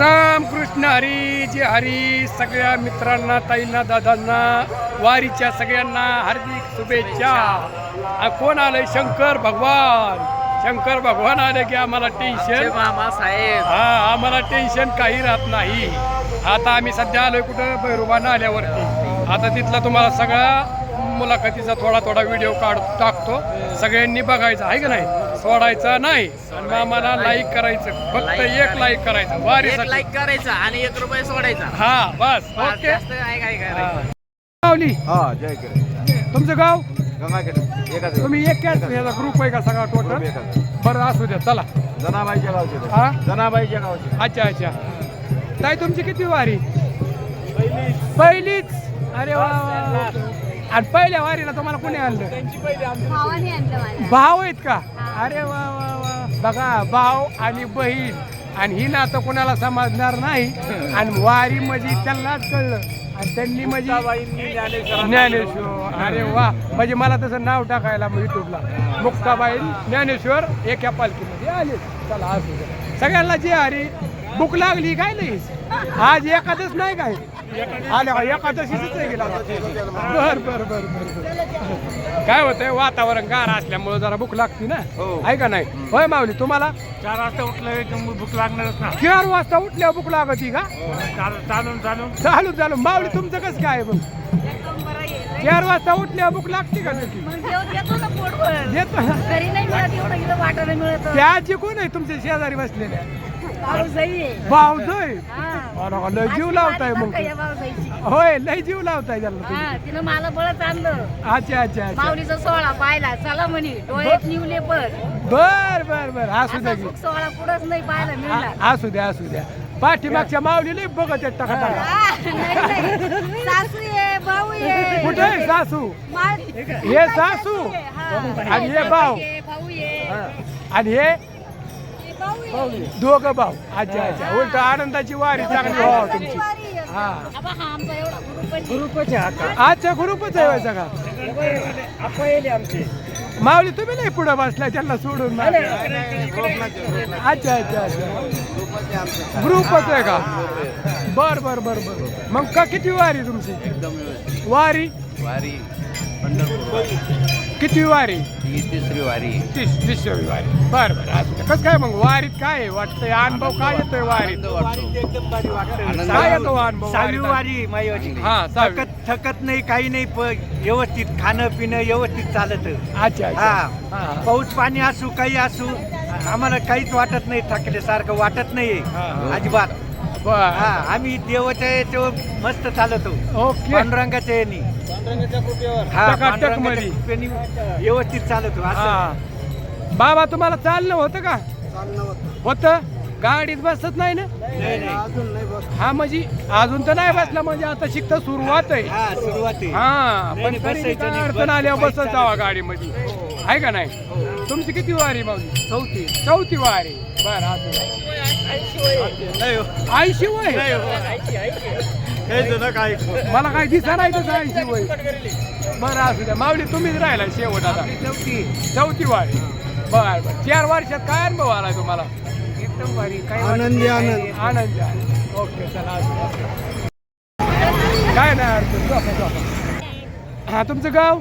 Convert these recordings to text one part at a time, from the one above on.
रामकृष्ण हरी जे हरी. सगळ्या मित्रांना ताईंना दादांना वारीच्या सगळ्यांना हार्दिक शुभेच्छा. कोण आलंय? शंकर भगवान. शंकर भगवान आले की आम्हाला टेन्शन मामा साहेब. हा आम्हाला टेन्शन काही राहत नाही. आता आम्ही सध्या आलोय कुठं? भैरुबान आल्यावरती आता तिथला तुम्हाला सगळा मुलाखतीचा थोडा थोडा व्हिडिओ काढ टाकतो. सगळ्यांनी बघायचं. आहे का नाही? सोडायचा नाही. आणि आम्हाला लाईक करायचं. फक्त एक लाईक करायचं. एक वारीसाठी लाईक करायचा आणि एक रुपये सोडायचा. हा बस. ओके जास्त काय काय करायचं? माऊली. हा जय किरण तुमचं गाव? गंगाखेड. एकाच तुम्ही एक याचा ग्रुप आहे का सगळा टोटल बरं असू द्या. चला. जनाबाईच्या गावचे हा? जनाबाईच्या गावचे. अच्छा अच्छा. ताई तुमची किती वारी? पहिलीच. अरे वा वा, वा. आणि पहिल्या वारीला तुम्हाला कोणी आणलं? भाव आहेत का? अरे वा वा वा. बघा भाव आणि बहीण. आणि ही नातं कोणाला समजणार नाही. आणि वारी म्हणजे त्यांनाच कळलं. आणि त्यांनी म्हणजे ज्ञानेश्वर. अरे वा. म्हणजे मला तसं नाव टाकायला मग युट्यूबला मुक्ताबाई ज्ञानेश्वर एका पालखीमध्ये आले. चला असू सगळ्यांना जे अरे भूक लागली काय नाही? आज एखादच नाही काय? आले का? एकादशीच गेला बर बर बर बर बर. काय होतंय? वातावरण गार असल्यामुळे जरा भूक लागते ना? हो. आहे का नाही? होय माऊली तुम्हाला? चार वाजता उठलं भूक लागणारच ना. चार वाजता उठल्यावर भूक लागती का? चाल- चालून चालून. चालू चालू माऊली तुमचं कसं काय आहे मग चार वाजता उठल्यावर भूक लागते का नक्की? मग जेवण देतो ना पोटभर. देतो ना. घरी नाही मिळत एवढं इथं वाटायला मिळत. त्या आजी कोण आहे तुमच्या शेजारी बसलेल्या. भाऊजय लय जीव लावताय मग. होय लय जीव लावताय त्याला तिनं मला बळच आणलं. अच्छा अच्छा माऊलीचा सोहळा पाहिला. चला म्हणे डोळ्यात निवले पण. बर बर बर. असू द्या की. सोहळा कुठंच नाही पाहायला आ- असू द्या असू द्या. पाठीमागच्या माऊली लय बघत आहेत टाका टाका. सासू ये भाऊ ये. कुठे आहे सासू? मा- हे सासू. हा. आणि हे भाऊ. ये, भाऊ ये. आणि हे. दोघं भाऊ. अच्छा अच्छा. उलट आनंदाची वारी चांगली व्हावं तुमची. हा. आहे. आजच्या ग्रुपच आहे व्हायचा का माऊली तुम्ही नाही पुढे बसलाय त्यांना सोडून अच्छा अच्छा अच्छा. ग्रुपच आहे का? बर बर बर बर. मग का किती वारी तुमची? वारी? वारी पंढरपूर. किती वारी? ही तिसरी वारी तीस तिसरी वारी. बर बर. असू द्या. कसं काय मग वारीत काय आहे? वाटतंय अनुभव काय येतोय वारीत? काय येतो अनुभव? वारी हा सहावी. थकत थकत नाही काही नाही प- व्यवस्थित खाणं पिणं व्यवस्थित चालत. अच्छा हा. हा. पाऊस पाणी असू काही असू आम्हाला काहीच वाटत नाही थकल्यासारखं वाटत नाही हा. अजिबात. बर. हा आम्ही देवाच्या याच्यावर मस्त चालतो. ओके. पांडुरंगाच्या यानी. हा टकाटक पांडुरंगाच्या मध्ये. कृपेने व्यवस्थित चालतो असं. हा. बाबा तुम्हाला चालणं होतं का? होतं. गाडीत बसत नाही ना? नाही नाही हा म्हणजे अजून तर नाही बसला म्हणजे आता शिकता सुरुवात आहे. हा सुरुवात आहे. हा नाही, पण नाही, तरी बसायचं काय नाही, अडचण आल्यावर बसत जावा नाही. गाडीमध्ये. आहे का नाही? तुमची किती वारी माऊली? चौथी. चौथी वारी. बर ऐंशी वय मला काय दिसा नाही तसं ऐंशी वय. बरं असू द्या. माऊली तुम्हीच राहिला शेवट आता. चौथी. चौथी वारी. बर बर. चार वर्षात काय अनुभव आला तुम्हाला? एकदम भारी. काय आनंदी आनंद. आनंद. ओके चला. काय नाही अडचण झोपा. हा तुमचं गाव?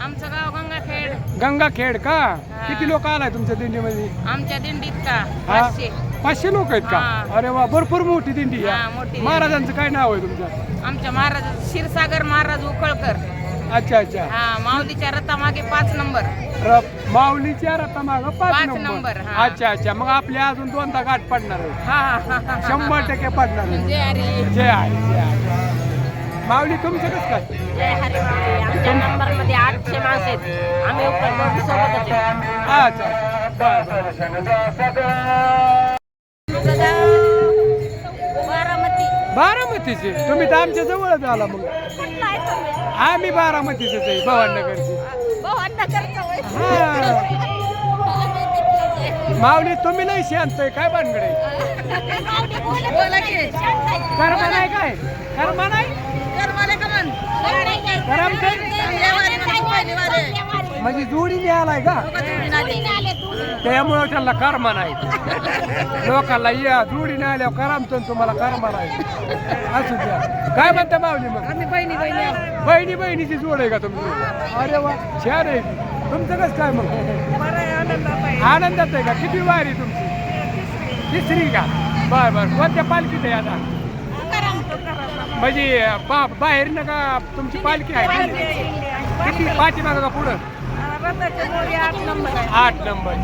आमचं गाव गंगाखेड. गंगाखेड का? किती लोक आलाय तुमच्या दिंडीमध्ये? आमच्या दिंडीत का? पाचशे लोक आहेत का? हा. अरे वा भरपूर मोठी दिंडी हा, आहे मोठी दिंडी. महाराजांचं काय नाव आहे तुमचं? आमच्या महाराज क्षीरसागर महाराज उकळकर. अच्छा अच्छा. हा माऊलीच्या रथामागे पाच नंबर. र- माऊलीच्या रथामाग पाच पाच नंबर. नंबर, हा. अच्छा अच्छा. मग आपल्या अजून दोनदा गाठ पडणार आहे. हा हा, हा, हा, शंभर टक्के पडणार आहे. जय हरी. जय आहे जय आहे माऊली तुमचं कसं काय? जय हरी माऊली. आमच्या नंबरमध्ये आठशे माणसं आहेत. आम्ही उकळकर सोबतच आहे. अच्छा. बर बर. बारामतीचे तुम्ही तर आमच्या जवळच आला मग आहे? आम्ही बारामतीचे आहे. हा. माऊली तुम्ही नाही शांत आहे काय भानगडे बोला की. कर्म नाही काय कर्म नाही? करम तर म्हणजे जोडीने आलाय का? त्यामुळं त्यांना कर्मा नाही. लोकांना या जोडीने आल्यावर करामतो ना तुम्हाला कर्मा नाही. असू द्या. काय म्हणता मावली मग? आम्ही बहिणी बहिणी बहिणी बहिणीची जोड आहे का तुमची? अरे वा छान आहे. तुमचं कसं काय मग? आनंदात आहे. का? किती वारी तुमची? तिसरी का? बर बर. कोणत्या पालखीत आहे आता? म्हणजे बा बाहेर ना का तुमची पालखी आहे? किती? पाठीमागं का पुढं? आठ नंबर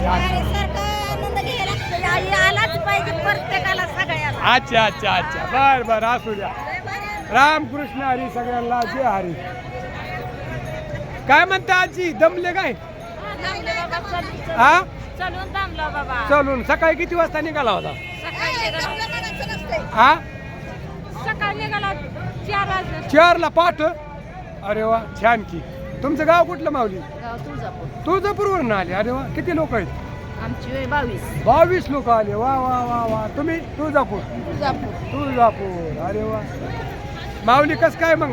आलाच पाहिजे प्रत्येकाला सगळ्याला अच्छा अच्छा अच्छा. बर बर असू द्या. रामकृष्ण हरी सगळ्यांना जय हरी. काय म्हणता आजी? दमले काय? हा चलून. थांबलो बाबा चलून सकाळी किती वाजता निघाला होता? सकाळी निघालो हा सकाळी निघालो चार वाजता. चारला पाठ? अरे वा छान की. तुमचं गाव कुठलं माऊली? गाव तुळजापूर. तुळजापूरवरून आले. अरे वा किती लोक आहेत? आमची वेळ बावीस. बावीस लोक आले. वा वा वा वा. तुम्ही तुळजापूर? तुळजापूर. तुळजापूर. अरे वा. माऊली कस काय मग?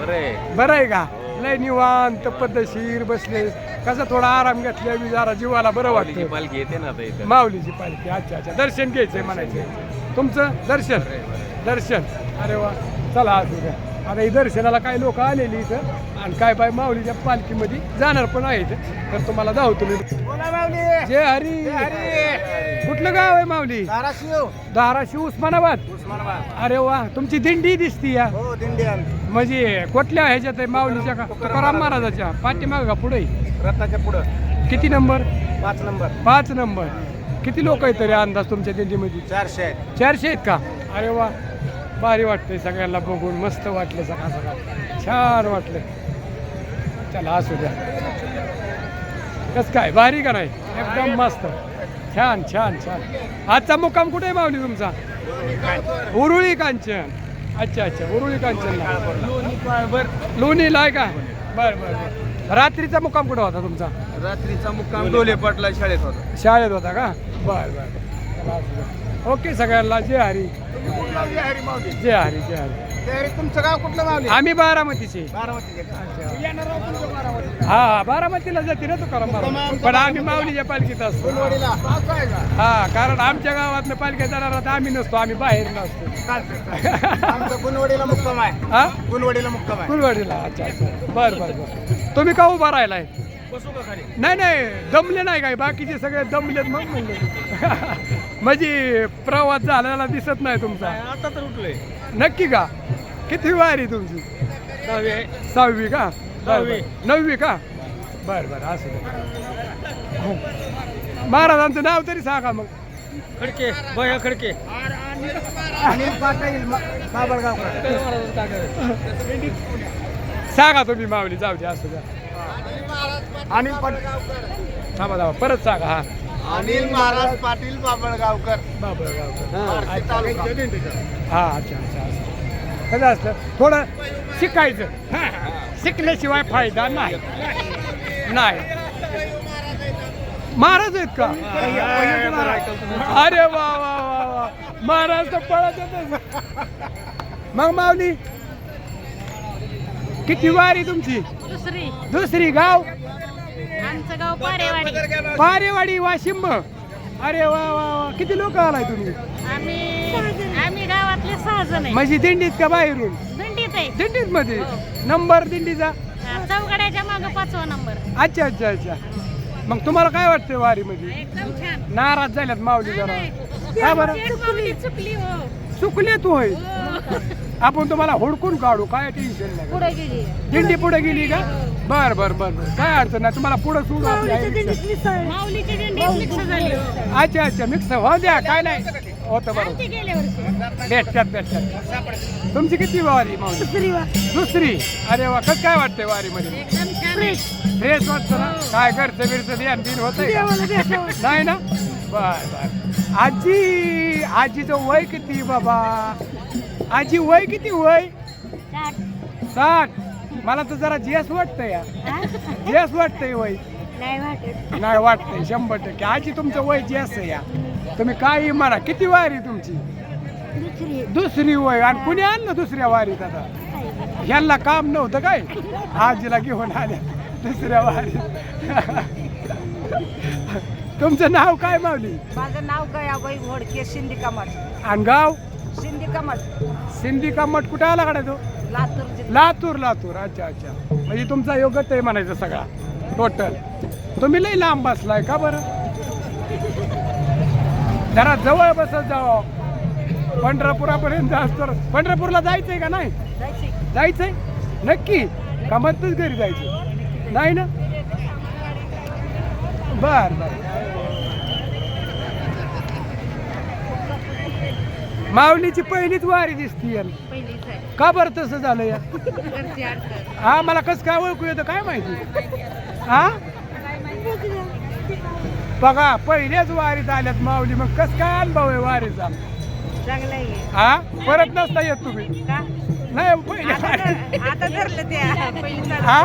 बरे बरं आहे का? लय निवांत पद्धतशीर बसले. कसं थोडा आराम घेतल्या जरा जीवाला बरं वाटतं. पालखी येते ना आता इथं. माऊलीची पालखी. अच्छा अच्छा. दर्शन घ्यायचंय म्हणायचं तुमचं दर्शन? दर्शन. अरे वा. चला द्या आता ही दर्शनाला काही लोक आलेली इथं आणि काय बाय माऊलीच्या पालखीमध्ये जाणार पण आहेत. तर तुम्हाला जाऊ तुम्ही जय हरी. कुठलं गाव आहे माऊली? धाराशिव. उस्मानाबाद? अरे वा तुमची दिंडी दिसती या. हो म्हणजे कुठल्या ह्याच्यात आहे माऊलीच्या का तुकाराम महाराजाच्या? पाठीमाग का पुढे? रथाच्या पुढं. किती नंबर? पाच नंबर. पाच नंबर. किती लोक आहेत तरी अंदाज तुमच्या दिंडीमध्ये? चारशे आहेत. चारशे आहेत का? अरे वा. भारी वाटतंय सगळ्यांना बघून मस्त वाटलं सकाळ सकाळ छान वाटलं. चला असू द्या. कस काय भारी का नाही? एकदम मस्त. छान छान छान. आजचा मुक्काम कुठे आहे माऊली तुमचा? उरुळी कांचन. अच्छा अच्छा उरुळी कांचन लोणीला आहे का? बर बर बर. रात्रीचा मुक्काम कुठं होता तुमचा? रात्रीचा मुक्काम डोले पाटला शाळेत होता. शाळेत होता का? बर बर. चला असू जय हरी जय हरी जय हरी. तुमचं गाव कुठलं मावली आम्ही बारामतीचे. बारामती हा. हा बारामतीला जाते ना तुकाराम महाराज. पण आम्ही माऊलीच्या पालखीत असतो. हा कारण आमच्या गावातनं पालख्या जाणार आता आम्ही नसतो आम्ही बाहेर नसतो. आमचं गुणवडीला मुक्काम आहे. हा? गुणवडीला मुक्काम आहे. कुलवाडीला अच्छा अच्छा. बर बर बर. तुम्ही का उभा राहिलाय? नाही नाही दमले नाही काय? बाकीचे सगळे दमलेत मग म्हणले. म्हणजे प्रवास झालेला दिसत नाही तुमचा. आता तर उठलोय. नक्की का? किती वारी तुमची? सहावी का? बर, बर. नववी का? बर बर असं दे. हो. महाराजांचं नाव तरी सांगा मग. खडके बया खडके. अनिल पाटील बाबळगावकर. सांगा तुम्ही माऊली जाऊ द्या असं द्या. अनिल पाटील. थांबा थांबा परत सांगा हा. अनिल महाराज पाटील बाबळगावकर बाबळगाव हा अच्छा अच्छा असं कसं असतं थोडं शिकायचं शिकल्याशिवाय फायदा नाही नाही महाराज आहेत का अरे वा वा वा वा महाराज तर पळत येतच. मग माऊली किती वारी तुमची दुसरी दुसरी गाव आमचं गाव पारेवाडी. पारेवाडी वाशिंब. अरे वा वा वा. किती लोक आलाय तुम्ही? आम्ही आम्ही गावातले सहा जण आहे. म्हणजे दिंडीत का बाहेरून? दिंडीत आहे. दिंडीत मध्ये नंबर दिंडीचा? चौगड्याच्या माग पाचवा नंबर. अच्छा अच्छा अच्छा. मग तुम्हाला काय वाटतं वारी मध्ये एकदम छान. नाराज झाल्यात माऊली जरा. का बरं? चुकली चुकली हो. चुकले तू होय आपण तुम्हाला हुडकून काढू काय टेन्शन नाही. पुढे गेली. दिंडी पुढे गेली का? बर बर बर बर. काय अडचण नाही तुम्हाला पुढे सोडू आपली आई रिक्षा. माऊलीची दिंडी मिक्स झाली. हो. अच्छा अच्छा मिक्स हो द्या काय नाही. होतं बरोबर. आमची गेल्या वर्षी. भेटतात भेटतात. तुमची किती वारी माऊली? दुसरी दुसरी? अरे वा कसं काय वाटतंय वारी मध्ये एकदम छान फ्रेश वाटतं ना? काय घरचं बिरचं ध्यान दिन होत नाही ना? बर बर. आजी! आजीचं वय किती बाबा? आजी वय किती वय? साठ. मला तर जरा जेस वाटतं या जेस वाटतंय वय. नाही वाटत. नाही वाटतंय शंभर टक्के. आजी तुमचं वय जेस आहे या तुम्ही काही म्हणा किती वारी तुमची? दुसरी. दुसरी वय. आणि कुणी आणलं दुसऱ्या वारीत आता? ह्यांना काम नव्हतं काय? आजीला घेऊन आल्या दुसऱ्या वारी तुमचं नाव काय मावली माझं नाव गयाबाई घोडके शिंदी कमट आणि गाव? शिंदी कमट सिंधी कामट कुठे आला कडे तो? लातूर जिल्हा. लातूर लातूर. अच्छा अच्छा. म्हणजे तुमचा योगच आहे म्हणायचं सगळा. टोटल तुम्ही लई लांब बसलाय का बरं? जरा जवळ बसत जावं. पंढरपुरापर्यंत जास्त पंढरपूरला जायचंय का नाही? जायची जायचंय? नक्की. कामातच घरी जायचं नाही ना? बर बर. माऊलीची पहिलीच वारी दिसती का बरं तसं झालं या हा मला कसं काय ओळखू येतं काय माहिती? हा? बघा पहिल्याच वारीत आल्यात माऊली मग कसं काय अनुभव आहे वारीचा? हा? परत नसता येत तुम्ही? नाही पहिल्या आता धरलं हा?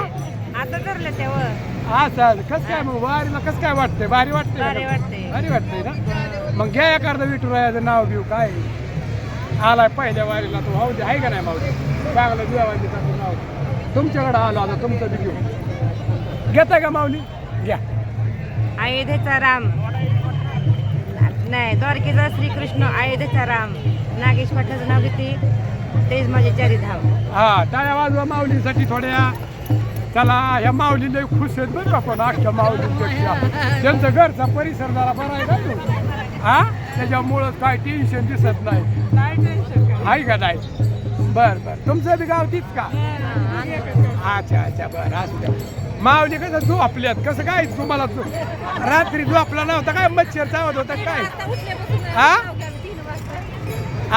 आता धरलं तेव्हा हा चाल कसं काय मग वारीला कसं काय वाटतंय? भारी? भारी वाटतंय. भारी वाटतंय ना? मग घ्या एखादं विठुरायाचं नाव घेऊ काय? आलाय पहिल्या वारीला तो. भाऊ आहे का नाही माऊली चांगलं देवाचं नाव. तुमच्याकडे आलो आता तुमचं बी घेऊ. घेताय का माऊली? घ्या. अयोध्येचा राम. नाही द्वारकेचा श्रीकृष्ण अयोध्येचा राम. नागेश पाटलाचं नाव घेते. तेच माझे चारिधाम हा टाळ्या वाजवा माऊलीसाठी थोड्या. चला ह्या माऊली लय खुश आहेत बरं का पण अख्ख्या माऊलींपेक्षा त्यांचं घरचा परिसर जरा बरा आहे तो? हा? त्याच्यामुळं काय टेन्शन दिसत नाही. आहे का नाही? बर बर. तुमचं बी गाव तीच का? अच्छा अच्छा. बरं असू द्या. माऊली कसं झोपल्यात? कसं काय तुम्हाला झो- रात्री झोपला नव्हता काय? मच्छर चावत होता काय? हा?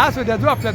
असू द्या झोपल्यात.